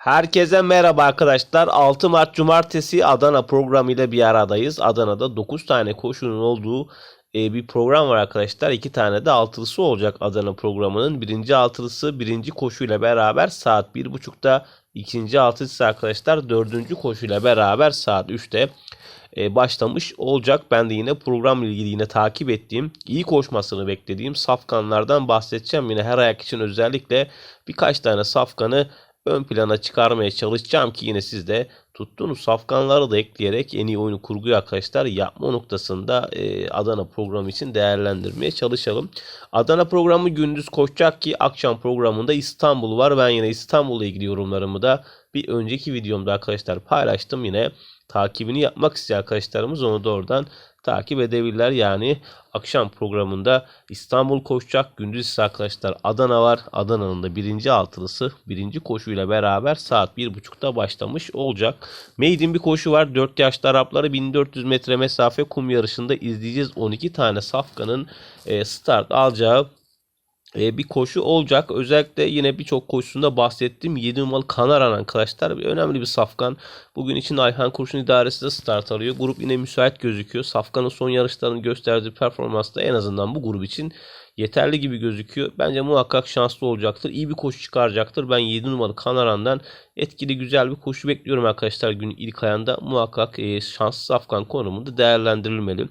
Herkese merhaba arkadaşlar. 6 Mart Cumartesi Adana programıyla bir aradayız. Adana'da 9 tane koşunun olduğu e, bir program var arkadaşlar. 2 tane de altılısı olacak Adana programının. Birinci altılısı birinci koşuyla beraber saat 1.30'da. ikinci altılısı arkadaşlar dördüncü koşuyla beraber saat 3'te e, başlamış olacak. Ben de yine programla ilgili yine takip ettiğim, iyi koşmasını beklediğim safkanlardan bahsedeceğim. Yine her ayak için özellikle birkaç tane safkanı ön plana çıkarmaya çalışacağım ki yine siz de tuttuğunuz safkanları da ekleyerek en iyi oyunu kurguyu arkadaşlar yapma noktasında e, Adana programı için değerlendirmeye çalışalım. Adana programı gündüz koşacak ki akşam programında İstanbul var. Ben yine İstanbul'la ilgili yorumlarımı da bir önceki videomda arkadaşlar paylaştım. Yine takibini yapmak isteyen arkadaşlarımız onu da oradan takip edebilirler. Yani akşam programında İstanbul koşacak. Gündüz ise arkadaşlar Adana var. Adana'nın da birinci altılısı birinci koşuyla beraber saat 1.30'da başlamış olacak. Maiden bir koşu var. 4 yaşlı Arapları 1400 metre mesafe kum yarışında izleyeceğiz. 12 tane safkanın e, start alacağı e, bir koşu olacak. Özellikle yine birçok koşusunda bahsettiğim 7 numaralı Kanaran arkadaşlar bir önemli bir safkan. Bugün için Ayhan Kurşun İdaresi de start alıyor. Grup yine müsait gözüküyor. Safkan'ın son yarışlarını gösterdiği performans da en azından bu grup için yeterli gibi gözüküyor. Bence muhakkak şanslı olacaktır. İyi bir koşu çıkaracaktır. Ben 7 numaralı Kanaran'dan etkili güzel bir koşu bekliyorum arkadaşlar günün ilk ayında. Muhakkak e, şanslı safkan konumunda değerlendirilmeli.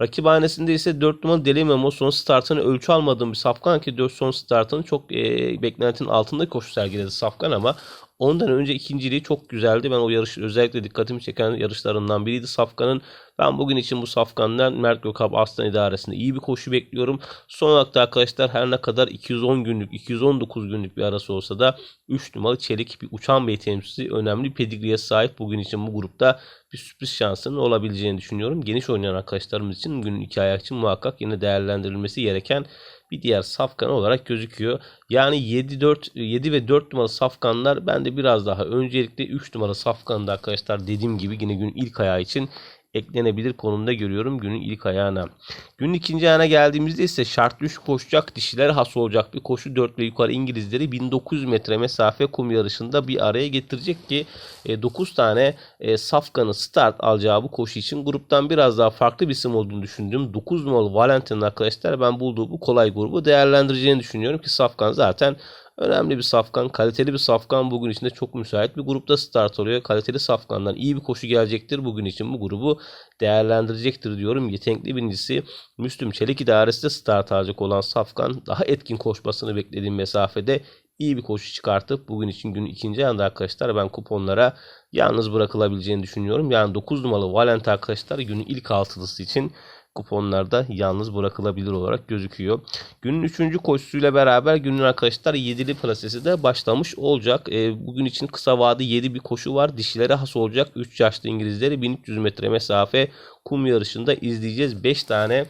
Rakiphanesinde ise 4 numaralı Deli Memo son startını ölçü almadığım bir safkan ki 4 son startını çok e, beklentinin altında koşu sergiledi safkan ama Ondan önce ikinciliği çok güzeldi. Ben o yarış özellikle dikkatimi çeken yarışlarından biriydi Safkan'ın. Ben bugün için bu Safkan'dan Mert Gökap Aslan idaresinde iyi bir koşu bekliyorum. Son olarak da arkadaşlar her ne kadar 210 günlük, 219 günlük bir arası olsa da 3 numaralı Çelik bir uçan bey temsilcisi önemli pedigriye sahip. Bugün için bu grupta bir sürpriz şansının olabileceğini düşünüyorum. Geniş oynayan arkadaşlarımız için günün iki ayak için muhakkak yine değerlendirilmesi gereken bir diğer safkan olarak gözüküyor. Yani 7 4 7 ve 4 numaralı safkanlar ben de biraz daha öncelikle 3 numaralı safkanı arkadaşlar dediğim gibi yine günün ilk ayağı için eklenebilir konumda görüyorum günün ilk ayağına. Günün ikinci ayağına geldiğimizde ise şart 3 koşacak dişiler has olacak bir koşu 4 ve yukarı İngilizleri 1900 metre mesafe kum yarışında bir araya getirecek ki 9 tane e, safkanın start alacağı bu koşu için gruptan biraz daha farklı bir isim olduğunu düşündüğüm 9 numaralı Valentin arkadaşlar ben bulduğu bu kolay grubu değerlendireceğini düşünüyorum ki safkan zaten Önemli bir safkan, kaliteli bir safkan bugün içinde çok müsait bir grupta start oluyor. Kaliteli safkandan iyi bir koşu gelecektir. Bugün için bu grubu değerlendirecektir diyorum. Yetenekli birincisi Müslüm Çelik idaresi de start alacak olan safkan daha etkin koşmasını beklediğim mesafede iyi bir koşu çıkartıp bugün için günün ikinci ayında arkadaşlar ben kuponlara yalnız bırakılabileceğini düşünüyorum. Yani 9 numaralı Valent arkadaşlar günün ilk altılısı için kuponlarda yalnız bırakılabilir olarak gözüküyor. Günün 3. koşusuyla beraber günün arkadaşlar 7'li plasesi de başlamış olacak. E, bugün için kısa vade 7 bir koşu var. Dişilere has olacak. 3 yaşlı İngilizleri 1300 metre mesafe kum yarışında izleyeceğiz. 5 tane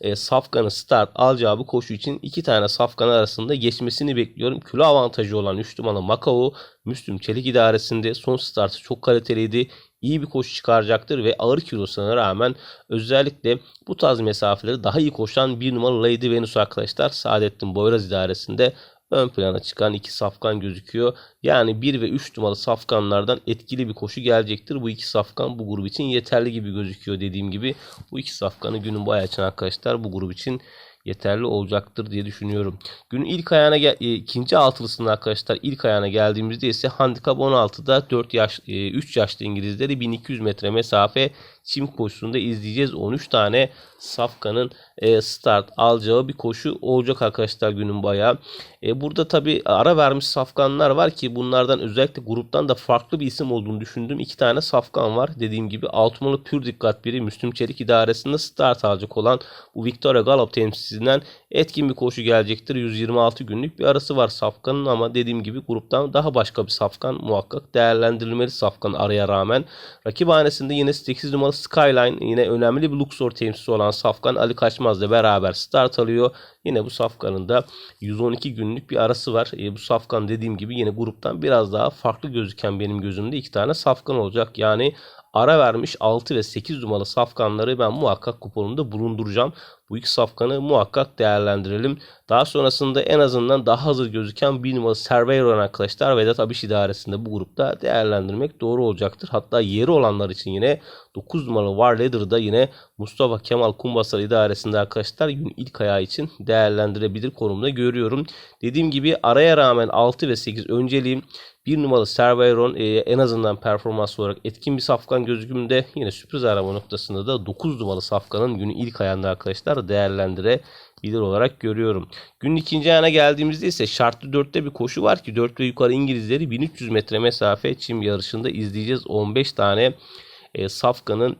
e, Safkan'ın start alacağı bu koşu için iki tane Safkan arasında geçmesini bekliyorum. Kilo avantajı olan 3 numaralı Macao Müslüm Çelik idaresinde son startı çok kaliteliydi iyi bir koşu çıkaracaktır ve ağır kilosuna rağmen özellikle bu tarz mesafeleri daha iyi koşan bir numaralı Lady Venus arkadaşlar Saadettin Boyraz idaresinde ön plana çıkan iki safkan gözüküyor. Yani 1 ve 3 numaralı safkanlardan etkili bir koşu gelecektir. Bu iki safkan bu grup için yeterli gibi gözüküyor dediğim gibi. Bu iki safkanı günün bayağı için arkadaşlar bu grup için yeterli olacaktır diye düşünüyorum. Günün ilk ayağına gel e, ikinci altılısında arkadaşlar ilk ayağına geldiğimizde ise handikap 16'da 4 yaş 3 e, yaşlı İngilizleri 1200 metre mesafe çim koşusunda izleyeceğiz. 13 tane Safkan'ın e, start alacağı bir koşu olacak arkadaşlar günün bayağı. E, burada tabi ara vermiş Safkanlar var ki bunlardan özellikle gruptan da farklı bir isim olduğunu düşündüğüm iki tane Safkan var. Dediğim gibi Altmalı pür dikkat biri Müslüm Çelik idaresinde start alacak olan bu Victoria Galop temsilcisinden etkin bir koşu gelecektir. 126 günlük bir arası var Safkan'ın ama dediğim gibi gruptan daha başka bir Safkan muhakkak değerlendirilmeli Safkan araya rağmen. Rakip hanesinde yine 8 numaralı Skyline yine önemli bir Luxor temsilcisi olan Safkan Ali Kaçmaz'la beraber start alıyor. Yine bu Safkan'ın da 112 günlük bir arası var. E, bu Safkan dediğim gibi yine gruptan biraz daha farklı gözüken benim gözümde iki tane Safkan olacak. Yani ara vermiş 6 ve 8 numaralı safkanları ben muhakkak kuponumda bulunduracağım. Bu iki safkanı muhakkak değerlendirelim. Daha sonrasında en azından daha hazır gözüken bir numaralı Cerveyron arkadaşlar Vedat Abiş idaresinde bu grupta değerlendirmek doğru olacaktır. Hatta yeri olanlar için yine 9 numaralı War Leader'da yine Mustafa Kemal Kumbasar idaresinde arkadaşlar gün ilk ayağı için değerlendirebilir konumda görüyorum. Dediğim gibi araya rağmen 6 ve 8 önceliğim. Bir numaralı Cerveyron e, en azından performans olarak etkin bir safkan gözükümünde yine sürpriz arama noktasında da 9 numaralı safkanın günün ilk ayağında arkadaşlar değerlendirebilir olarak görüyorum. Günün ikinci ayağına geldiğimizde ise şartlı 4'te bir koşu var ki 4 ve yukarı İngilizleri 1300 metre mesafe çim yarışında izleyeceğiz. 15 tane e, safkanın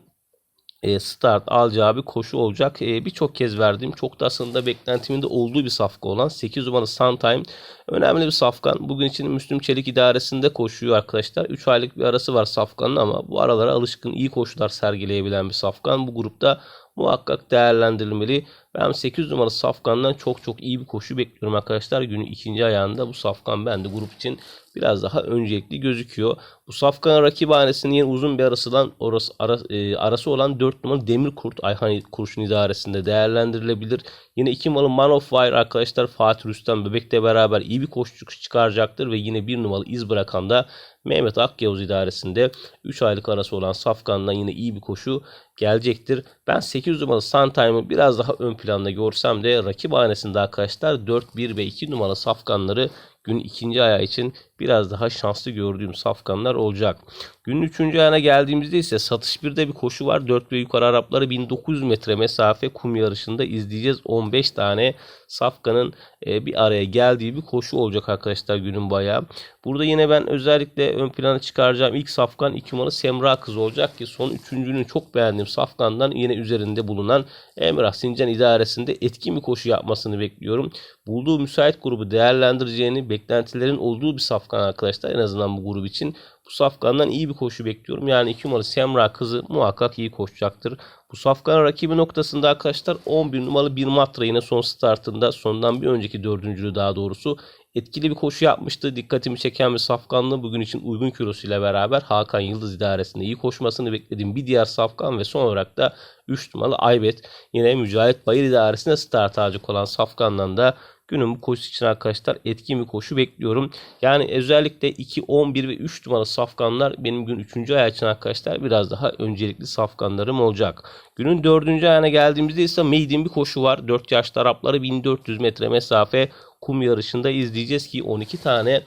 start alacağı bir koşu olacak. E, Birçok kez verdiğim çok da aslında beklentimin de olduğu bir safka olan 8 numaralı Suntime önemli bir safkan. Bugün için Müslüm Çelik idaresinde koşuyor arkadaşlar. 3 aylık bir arası var safkanın ama bu aralara alışkın iyi koşular sergileyebilen bir safkan. Bu grupta muhakkak değerlendirilmeli. Ben 8 numaralı Safkan'dan çok çok iyi bir koşu bekliyorum arkadaşlar. Günün ikinci ayağında bu Safkan bende grup için biraz daha öncelikli gözüküyor. Bu Safkan rakibhanesinin yine uzun bir arasından orası, ara, e, arası olan 4 numaralı Demir Kurt Ayhan Kurşun idaresinde değerlendirilebilir. Yine 2 numaralı Man of Fire arkadaşlar Fatih Rüstem Bebek'le beraber iyi bir koşu çıkaracaktır ve yine 1 numaralı iz bırakan da Mehmet Akyavuz idaresinde 3 aylık arası olan Safkan'dan yine iyi bir koşu gelecektir. Ben 8 numaralı Suntime'ı biraz daha ön planda görsem de rakip hanesinde arkadaşlar 4, 1 ve 2 numaralı Safkanları gün ikinci ayağı için biraz daha şanslı gördüğüm safkanlar olacak. Günün üçüncü ayağına geldiğimizde ise satış 1'de bir koşu var. 4 ve yukarı Arapları 1900 metre mesafe kum yarışında izleyeceğiz. 15 tane safkanın e, bir araya geldiği bir koşu olacak arkadaşlar günün bayağı. Burada yine ben özellikle ön plana çıkaracağım ilk safkan 2 numaralı Semra Kız olacak ki son üçüncünün çok beğendiğim safkandan yine üzerinde bulunan Emrah Sincan idaresinde etkin bir koşu yapmasını bekliyorum. Bulduğu müsait grubu değerlendireceğini beklentilerin olduğu bir safkan arkadaşlar en azından bu grup için. Bu safkandan iyi bir koşu bekliyorum. Yani 2 numaralı Semra kızı muhakkak iyi koşacaktır. Bu safkan rakibi noktasında arkadaşlar 11 numaralı bir matra yine son startında sondan bir önceki dördüncülü daha doğrusu etkili bir koşu yapmıştı. Dikkatimi çeken bir safkanlı bugün için uygun kilosuyla beraber Hakan Yıldız idaresinde iyi koşmasını beklediğim bir diğer safkan ve son olarak da 3 numaralı Aybet yine Mücahit Bayır idaresinde start alacak olan safkandan da günün bu koşu için arkadaşlar etkin bir koşu bekliyorum. Yani özellikle 2, 11 ve 3 numaralı safkanlar benim gün 3. ayağı için arkadaşlar biraz daha öncelikli safkanlarım olacak. Günün 4. ayağına geldiğimizde ise maiden bir koşu var. 4 yaşlı Arapları 1400 metre mesafe kum yarışında izleyeceğiz ki 12 tane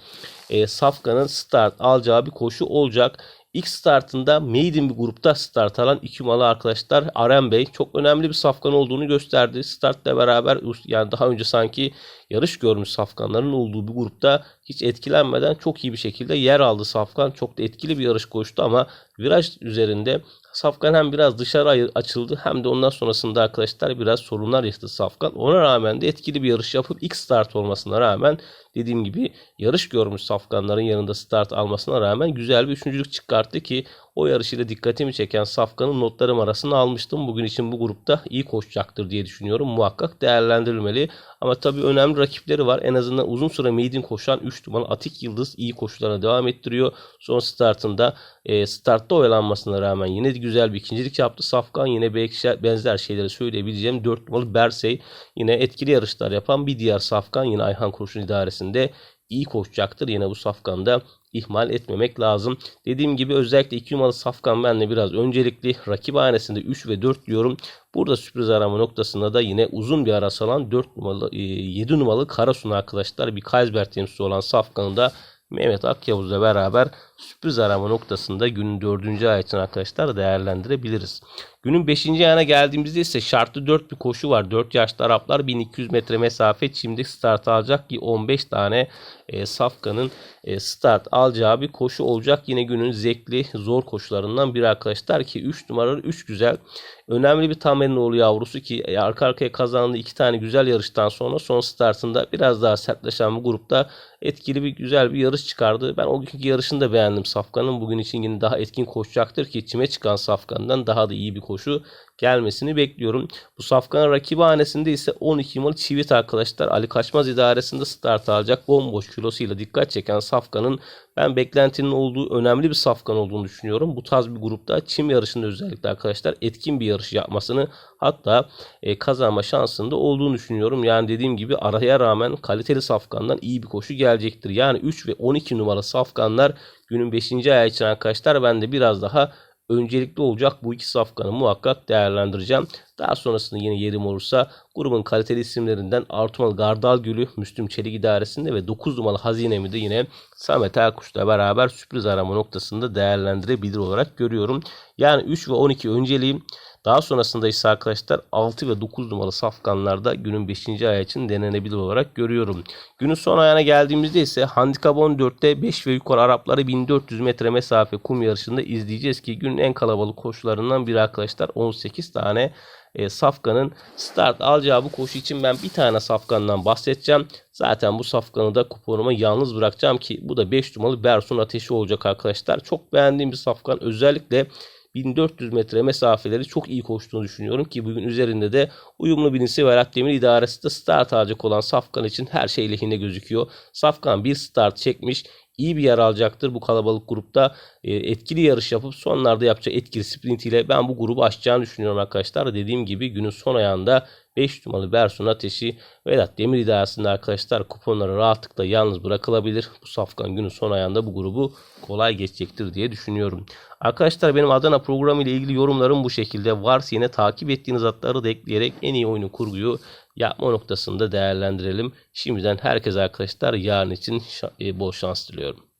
e, safkanın start alacağı bir koşu olacak. İlk startında maiden bir grupta start alan iki malı arkadaşlar Aren Bey çok önemli bir safkan olduğunu gösterdi. Startla beraber yani daha önce sanki yarış görmüş safkanların olduğu bir grupta hiç etkilenmeden çok iyi bir şekilde yer aldı safkan. Çok da etkili bir yarış koştu ama viraj üzerinde Safkan hem biraz dışarı açıldı hem de ondan sonrasında arkadaşlar biraz sorunlar yaşadı Safkan. Ona rağmen de etkili bir yarış yapıp ilk start olmasına rağmen dediğim gibi yarış görmüş Safkanların yanında start almasına rağmen güzel bir üçüncülük çıkarttı ki o yarışıyla dikkatimi çeken Safkan'ın notlarım arasına almıştım. Bugün için bu grupta iyi koşacaktır diye düşünüyorum. Muhakkak değerlendirilmeli. Ama tabii önemli rakipleri var. En azından uzun süre maiden koşan 3 numaralı Atik Yıldız iyi koşularına devam ettiriyor. Son startında e, startta oyalanmasına rağmen yine güzel bir ikincilik yaptı. Safkan yine benzer şeyleri söyleyebileceğim 4 numaralı Bersey yine etkili yarışlar yapan bir diğer Safkan yine Ayhan Kurşun idaresinde iyi koşacaktır. Yine bu Safkan'da ihmal etmemek lazım. Dediğim gibi özellikle 2 numaralı Safkan benle biraz öncelikli. Rakip hanesinde 3 ve 4 diyorum. Burada sürpriz arama noktasında da yine uzun bir arası alan 4 numaralı 7 e, numaralı Karasun arkadaşlar bir Kaysberg temsilcisi olan Safkan'ı da Mehmet Akyavuz'la beraber sürpriz arama noktasında günün 4. ayetini arkadaşlar değerlendirebiliriz. Günün 5. ayına geldiğimizde ise şartlı 4 bir koşu var. 4 yaşlı Araplar 1200 metre mesafe çimdik start alacak ki 15 tane e, Safkan'ın e, start alacağı bir koşu olacak. Yine günün zevkli zor koşularından biri arkadaşlar ki 3 numaralı 3 güzel. Önemli bir Tamerinoğlu yavrusu ki e, arka arkaya kazandığı iki tane güzel yarıştan sonra son startında biraz daha sertleşen bu grupta etkili bir güzel bir yarış çıkardı. Ben o günkü yarışını da beğendim Safkan'ın. Bugün için yine daha etkin koşacaktır ki çime çıkan Safkan'dan daha da iyi bir koşu gelmesini bekliyorum. Bu safkanın rakibi hanesinde ise 12 numaralı Çivit arkadaşlar. Ali Kaçmaz idaresinde start alacak bomboş kilosuyla dikkat çeken safkanın ben beklentinin olduğu önemli bir safkan olduğunu düşünüyorum. Bu tarz bir grupta çim yarışında özellikle arkadaşlar etkin bir yarış yapmasını hatta e, kazanma şansında olduğunu düşünüyorum. Yani dediğim gibi araya rağmen kaliteli safkandan iyi bir koşu gelecektir. Yani 3 ve 12 numara safkanlar günün 5. ayağı için arkadaşlar ben de biraz daha öncelikli olacak bu iki safkanı muhakkak değerlendireceğim. Daha sonrasında yine yerim olursa grubun kaliteli isimlerinden Artumal Gardal Gülü Müslüm Çelik idaresinde ve 9 numaralı Hazinemi de yine Samet Erkuş'la beraber sürpriz arama noktasında değerlendirebilir olarak görüyorum. Yani 3 ve 12 önceliğim. Daha sonrasında ise arkadaşlar 6 ve 9 numaralı safkanlarda günün 5. ayağı için denenebilir olarak görüyorum. Günün son ayağına geldiğimizde ise handikap 14'te 5 ve yukarı Arapları 1400 metre mesafe kum yarışında izleyeceğiz ki günün en kalabalık koşularından biri arkadaşlar 18 tane e, safkanın start alacağı bu koşu için ben bir tane safkandan bahsedeceğim. Zaten bu safkanı da kuponuma yalnız bırakacağım ki bu da 5 numaralı Bersun Ateşi olacak arkadaşlar. Çok beğendiğim bir safkan özellikle 1400 metre mesafeleri çok iyi koştuğunu düşünüyorum ki bugün üzerinde de uyumlu bilinçli Berat Demir idaresi de start alacak olan Safkan için her şey lehine gözüküyor. Safkan bir start çekmiş iyi bir yer alacaktır bu kalabalık grupta. E, etkili yarış yapıp sonlarda yapacağı etkili sprint ile ben bu grubu aşacağını düşünüyorum arkadaşlar. Dediğim gibi günün son ayağında 5 numaralı Bersun Ateşi Vedat Demir idaresinde arkadaşlar kuponları rahatlıkla yalnız bırakılabilir. Bu safkan günün son ayağında bu grubu kolay geçecektir diye düşünüyorum. Arkadaşlar benim Adana programı ile ilgili yorumlarım bu şekilde. Varsa yine takip ettiğiniz atları da ekleyerek en iyi oyunu kurguyu yapma noktasında değerlendirelim. Şimdiden herkese arkadaşlar yarın için bol şans diliyorum.